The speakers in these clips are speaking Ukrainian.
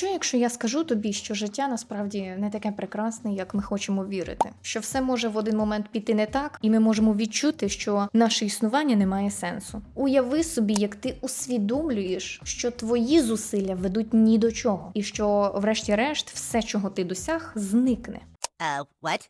Що якщо я скажу тобі, що життя насправді не таке прекрасне, як ми хочемо вірити? Що все може в один момент піти не так, і ми можемо відчути, що наше існування не має сенсу. Уяви собі, як ти усвідомлюєш, що твої зусилля ведуть ні до чого, і що, врешті-решт, все, чого ти досяг, зникне. Uh, what?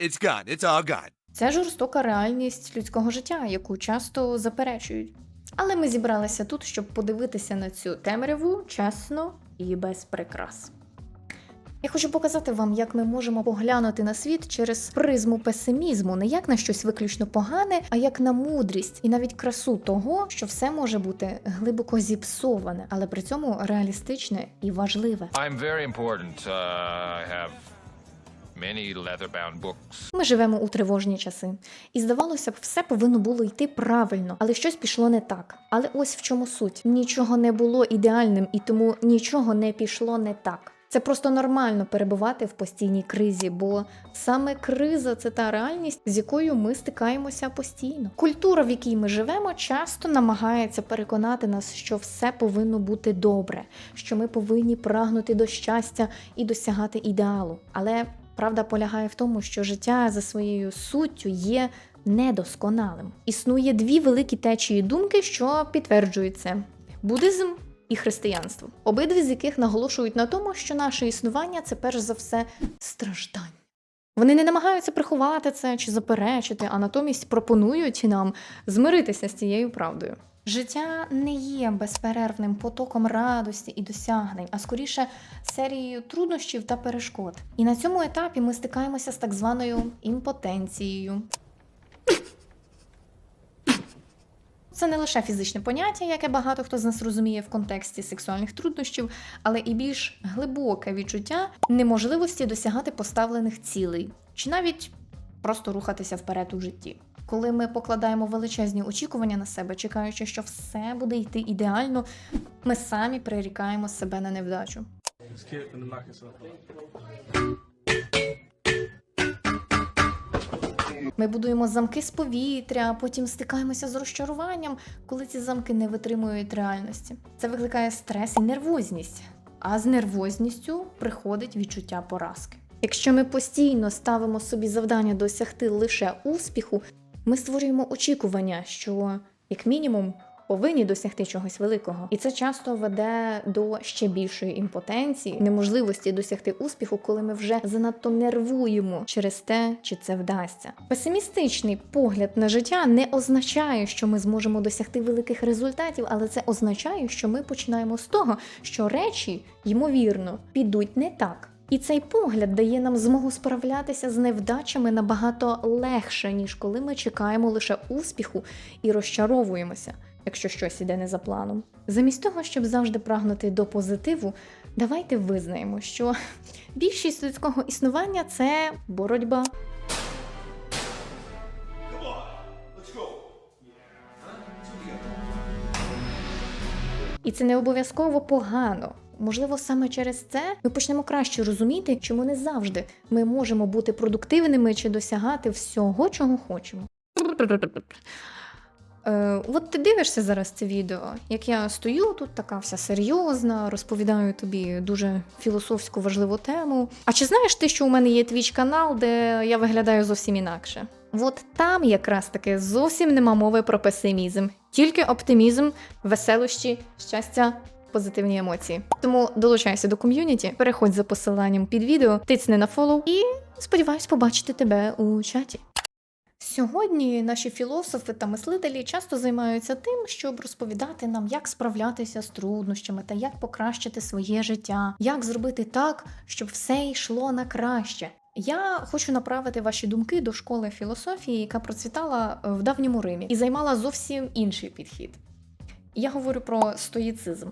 It's gone. It's all gone. Це жорстока реальність людського життя, яку часто заперечують. Але ми зібралися тут, щоб подивитися на цю темряву чесно і без прикрас. Я хочу показати вам, як ми можемо поглянути на світ через призму песимізму, не як на щось виключно погане, а як на мудрість і навіть красу того, що все може бути глибоко зіпсоване, але при цьому реалістичне і важливе. I'm very important. Uh, I have. Ми живемо у тривожні часи, і здавалося б, все повинно було йти правильно, але щось пішло не так. Але ось в чому суть: нічого не було ідеальним, і тому нічого не пішло не так. Це просто нормально перебувати в постійній кризі, бо саме криза це та реальність, з якою ми стикаємося постійно. Культура, в якій ми живемо, часто намагається переконати нас, що все повинно бути добре, що ми повинні прагнути до щастя і досягати ідеалу. Але Правда полягає в тому, що життя за своєю суттю є недосконалим. Існує дві великі течії думки, що підтверджуються: буддизм і християнство, обидві з яких наголошують на тому, що наше існування це перш за все страждання. Вони не намагаються приховати це чи заперечити, а натомість пропонують нам змиритися з цією правдою. Життя не є безперервним потоком радості і досягнень, а скоріше серією труднощів та перешкод. І на цьому етапі ми стикаємося з так званою імпотенцією. Це не лише фізичне поняття, яке багато хто з нас розуміє в контексті сексуальних труднощів, але і більш глибоке відчуття неможливості досягати поставлених цілей, чи навіть просто рухатися вперед у житті. Коли ми покладаємо величезні очікування на себе, чекаючи, що все буде йти ідеально, ми самі прирікаємо себе на невдачу. Ми будуємо замки з повітря, потім стикаємося з розчаруванням, коли ці замки не витримують реальності. Це викликає стрес і нервозність. А з нервозністю приходить відчуття поразки. Якщо ми постійно ставимо собі завдання досягти лише успіху, ми створюємо очікування, що, як мінімум, повинні досягти чогось великого. І це часто веде до ще більшої імпотенції, неможливості досягти успіху, коли ми вже занадто нервуємо через те, чи це вдасться. Песимістичний погляд на життя не означає, що ми зможемо досягти великих результатів, але це означає, що ми починаємо з того, що речі, ймовірно, підуть не так. І цей погляд дає нам змогу справлятися з невдачами набагато легше, ніж коли ми чекаємо лише успіху і розчаровуємося, якщо щось іде не за планом. Замість того, щоб завжди прагнути до позитиву, давайте визнаємо, що більшість людського існування це боротьба. І це не обов'язково погано. Можливо, саме через це ми почнемо краще розуміти, чому не завжди ми можемо бути продуктивними чи досягати всього, чого хочемо. Е, от ти дивишся зараз це відео, як я стою тут, така вся серйозна, розповідаю тобі дуже філософську важливу тему. А чи знаєш ти, що у мене є твіч канал, де я виглядаю зовсім інакше? От там якраз таки зовсім нема мови про песимізм, тільки оптимізм, веселощі, щастя. Позитивні емоції. Тому долучайся до ком'юніті, переходь за посиланням під відео, тицни на фоллоу і сподіваюсь побачити тебе у чаті. Сьогодні наші філософи та мислителі часто займаються тим, щоб розповідати нам, як справлятися з труднощами та як покращити своє життя, як зробити так, щоб все йшло на краще. Я хочу направити ваші думки до школи філософії, яка процвітала в давньому Римі і займала зовсім інший підхід. Я говорю про стоїцизм.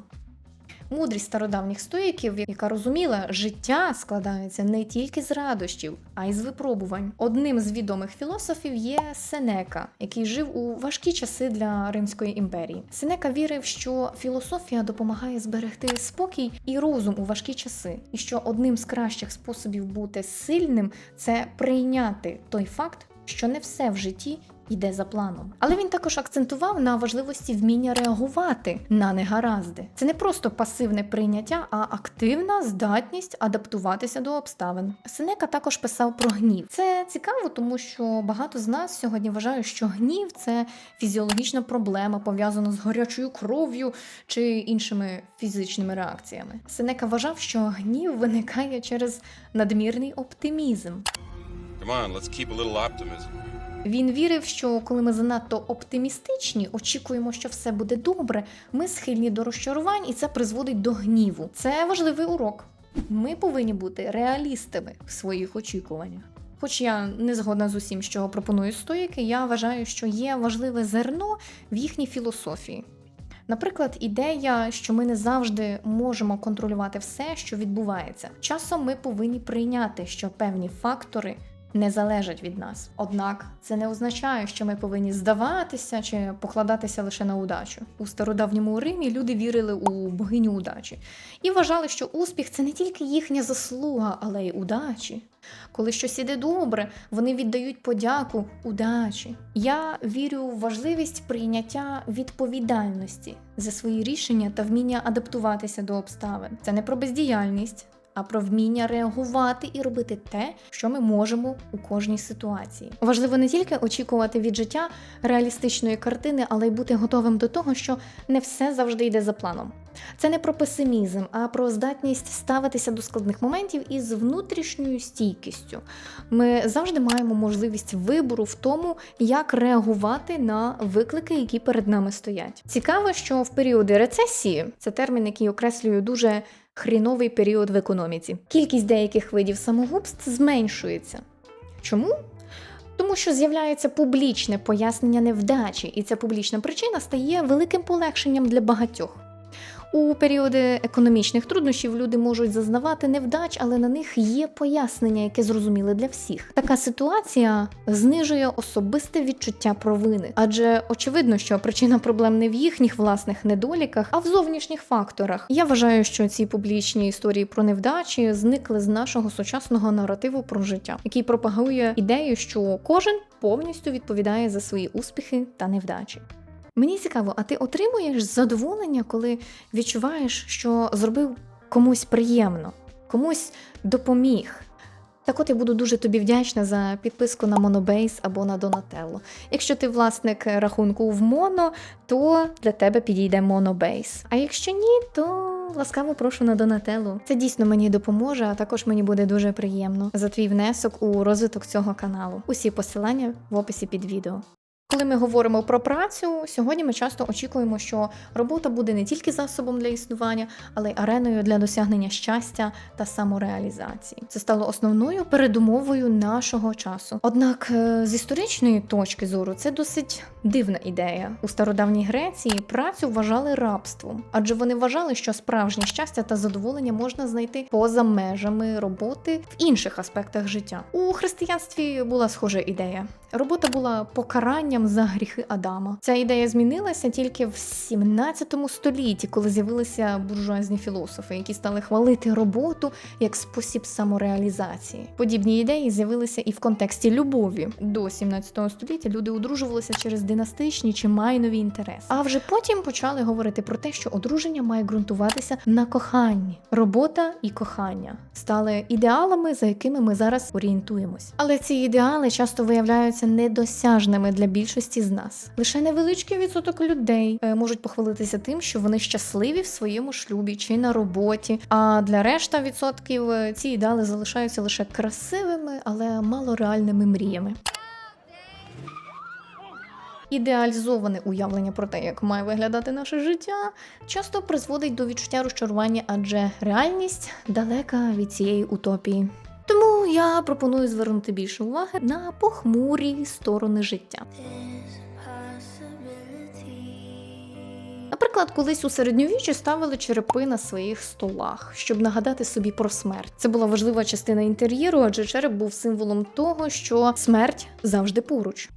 Мудрість стародавніх стоїків, яка розуміла, життя складається не тільки з радощів, а й з випробувань. Одним з відомих філософів є Сенека, який жив у важкі часи для Римської імперії. Сенека вірив, що філософія допомагає зберегти спокій і розум у важкі часи, і що одним з кращих способів бути сильним це прийняти той факт, що не все в житті йде за планом. Але він також акцентував на важливості вміння реагувати на негаразди. Це не просто пасивне прийняття, а активна здатність адаптуватися до обставин. Сенека також писав про гнів. Це цікаво, тому що багато з нас сьогодні вважають, що гнів це фізіологічна проблема, пов'язана з гарячою кров'ю чи іншими фізичними реакціями. Сенека вважав, що гнів виникає через надмірний оптимізм. Come on, let's keep a little optimism. Він вірив, що коли ми занадто оптимістичні, очікуємо, що все буде добре, ми схильні до розчарувань, і це призводить до гніву. Це важливий урок. Ми повинні бути реалістами в своїх очікуваннях. Хоч я не згодна з усім, що пропонують стоїки, я вважаю, що є важливе зерно в їхній філософії. Наприклад, ідея, що ми не завжди можемо контролювати все, що відбувається. Часом ми повинні прийняти, що певні фактори не залежать від нас. Однак це не означає, що ми повинні здаватися чи покладатися лише на удачу. У стародавньому Римі люди вірили у богиню удачі і вважали, що успіх це не тільки їхня заслуга, але й удачі. Коли щось іде добре, вони віддають подяку удачі. Я вірю в важливість прийняття відповідальності за свої рішення та вміння адаптуватися до обставин. Це не про бездіяльність, а про вміння реагувати і робити те, що ми можемо у кожній ситуації. Важливо не тільки очікувати від життя реалістичної картини, але й бути готовим до того, що не все завжди йде за планом. Це не про песимізм, а про здатність ставитися до складних моментів із внутрішньою стійкістю. Ми завжди маємо можливість вибору в тому, як реагувати на виклики, які перед нами стоять. Цікаво, що в періоди рецесії це термін, який окреслює дуже хріновий період в економіці. Кількість деяких видів самогубств зменшується. Чому? Тому що з'являється публічне пояснення невдачі, і ця публічна причина стає великим полегшенням для багатьох. У періоди економічних труднощів люди можуть зазнавати невдач, але на них є пояснення, яке зрозуміле для всіх. Така ситуація знижує особисте відчуття провини, адже очевидно, що причина проблем не в їхніх власних недоліках, а в зовнішніх факторах. Я вважаю, що ці публічні історії про невдачі зникли з нашого сучасного наративу про життя, який пропагує ідею, що кожен повністю відповідає за свої успіхи та невдачі. Мені цікаво, а ти отримуєш задоволення, коли відчуваєш, що зробив комусь приємно, комусь допоміг. Так от я буду дуже тобі вдячна за підписку на Monobase або на Donatello. Якщо ти власник рахунку в Mono, то для тебе підійде Monobase. А якщо ні, то ласкаво прошу на Donatello. Це дійсно мені допоможе, а також мені буде дуже приємно за твій внесок у розвиток цього каналу. Усі посилання в описі під відео. Коли ми говоримо про працю, сьогодні ми часто очікуємо, що робота буде не тільки засобом для існування, але й ареною для досягнення щастя та самореалізації. Це стало основною передумовою нашого часу. Однак, е, з історичної точки зору, це досить дивна ідея. У стародавній Греції працю вважали рабством, адже вони вважали, що справжнє щастя та задоволення можна знайти поза межами роботи в інших аспектах життя. У християнстві була схожа ідея. Робота була покаранням за гріхи Адама. Ця ідея змінилася тільки в 17 столітті, коли з'явилися буржуазні філософи, які стали хвалити роботу як спосіб самореалізації. Подібні ідеї з'явилися і в контексті любові. До 17 століття люди одружувалися через династичні чи майнові інтереси. А вже потім почали говорити про те, що одруження має ґрунтуватися на коханні. Робота і кохання стали ідеалами, за якими ми зараз орієнтуємось. Але ці ідеали часто виявляються недосяжними для більшості з нас. Лише невеличкий відсоток людей е, можуть похвалитися тим, що вони щасливі в своєму шлюбі чи на роботі. А для решта відсотків е, ці ідеали залишаються лише красивими, але малореальними мріями. Ідеалізоване уявлення про те, як має виглядати наше життя, часто призводить до відчуття розчарування, адже реальність далека від цієї утопії. Тому я пропоную звернути більше уваги на похмурі сторони життя. Наприклад, колись у середньовіччі ставили черепи на своїх столах, щоб нагадати собі про смерть. Це була важлива частина інтер'єру, адже череп був символом того, що смерть завжди поруч.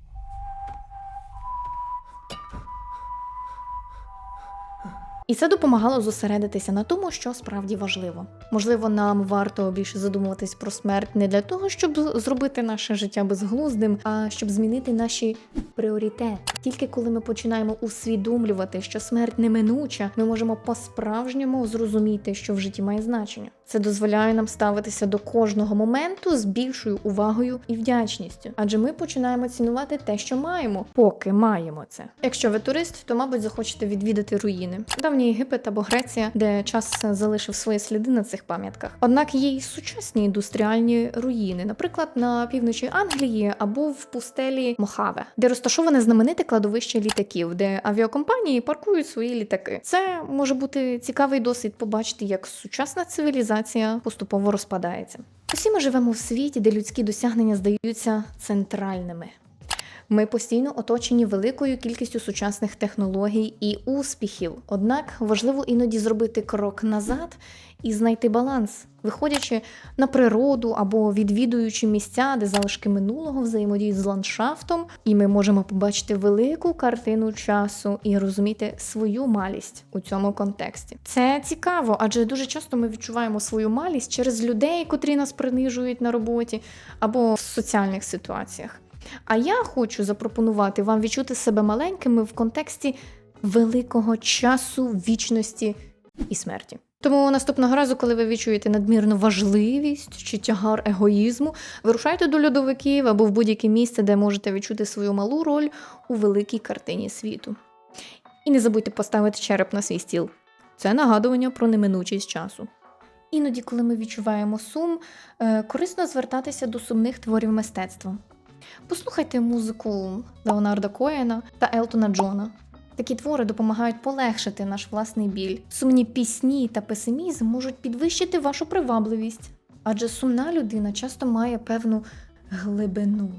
І це допомагало зосередитися на тому, що справді важливо. Можливо, нам варто більше задумуватись про смерть не для того, щоб зробити наше життя безглуздим, а щоб змінити наші пріоритети. Тільки коли ми починаємо усвідомлювати, що смерть неминуча, ми можемо по-справжньому зрозуміти, що в житті має значення. Це дозволяє нам ставитися до кожного моменту з більшою увагою і вдячністю, адже ми починаємо цінувати те, що маємо, поки маємо це. Якщо ви турист, то мабуть захочете відвідати руїни. Давній Єгипет або Греція, де час залишив свої сліди на цих пам'ятках. Однак є й сучасні індустріальні руїни, наприклад, на півночі Англії або в пустелі Мохаве, де розташоване знамените кладовище літаків, де авіакомпанії паркують свої літаки. Це може бути цікавий досвід побачити, як сучасна цивілізація поступово розпадається. Усі ми живемо в світі, де людські досягнення здаються центральними. Ми постійно оточені великою кількістю сучасних технологій і успіхів. Однак важливо іноді зробити крок назад і знайти баланс, виходячи на природу або відвідуючи місця, де залишки минулого взаємодіють з ландшафтом, і ми можемо побачити велику картину часу і розуміти свою малість у цьому контексті. Це цікаво, адже дуже часто ми відчуваємо свою малість через людей, котрі нас принижують на роботі або в соціальних ситуаціях. А я хочу запропонувати вам відчути себе маленькими в контексті великого часу, вічності і смерті. Тому наступного разу, коли ви відчуєте надмірну важливість чи тягар егоїзму, вирушайте до льодовиків або в будь-яке місце, де можете відчути свою малу роль у великій картині світу. І не забудьте поставити череп на свій стіл. Це нагадування про неминучість часу. Іноді, коли ми відчуваємо сум, е, корисно звертатися до сумних творів мистецтва. Послухайте музику Леонарда Коена та Елтона Джона. Такі твори допомагають полегшити наш власний біль. Сумні пісні та песимізм можуть підвищити вашу привабливість, адже сумна людина часто має певну глибину,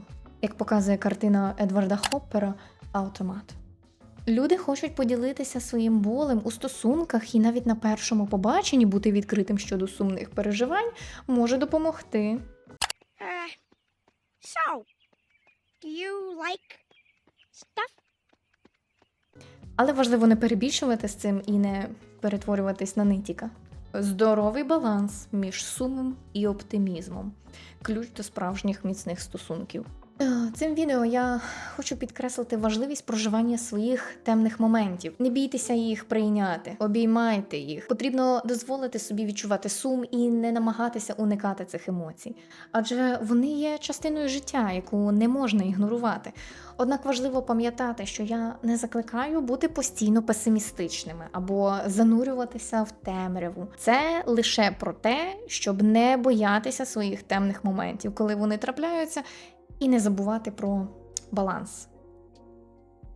як показує картина Едварда Хоппера Автомат. Люди хочуть поділитися своїм болем у стосунках і навіть на першому побаченні бути відкритим щодо сумних переживань може допомогти. Uh, so, do you like stuff? Але важливо не перебільшувати з цим і не перетворюватись на нитіка. Здоровий баланс між сумом і оптимізмом ключ до справжніх міцних стосунків. Е, Цим відео я хочу підкреслити важливість проживання своїх темних моментів. Не бійтеся їх прийняти, обіймайте їх. Потрібно дозволити собі відчувати сум і не намагатися уникати цих емоцій, адже вони є частиною життя, яку не можна ігнорувати. Однак важливо пам'ятати, що я не закликаю бути постійно песимістичними або занурюватися в темряву. Це лише про те, щоб не боятися своїх темних моментів, коли вони трапляються, і не забувати про баланс.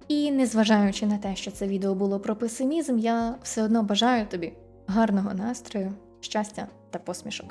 І незважаючи на те, що це відео було про песимізм, я все одно бажаю тобі гарного настрою, щастя та посмішок.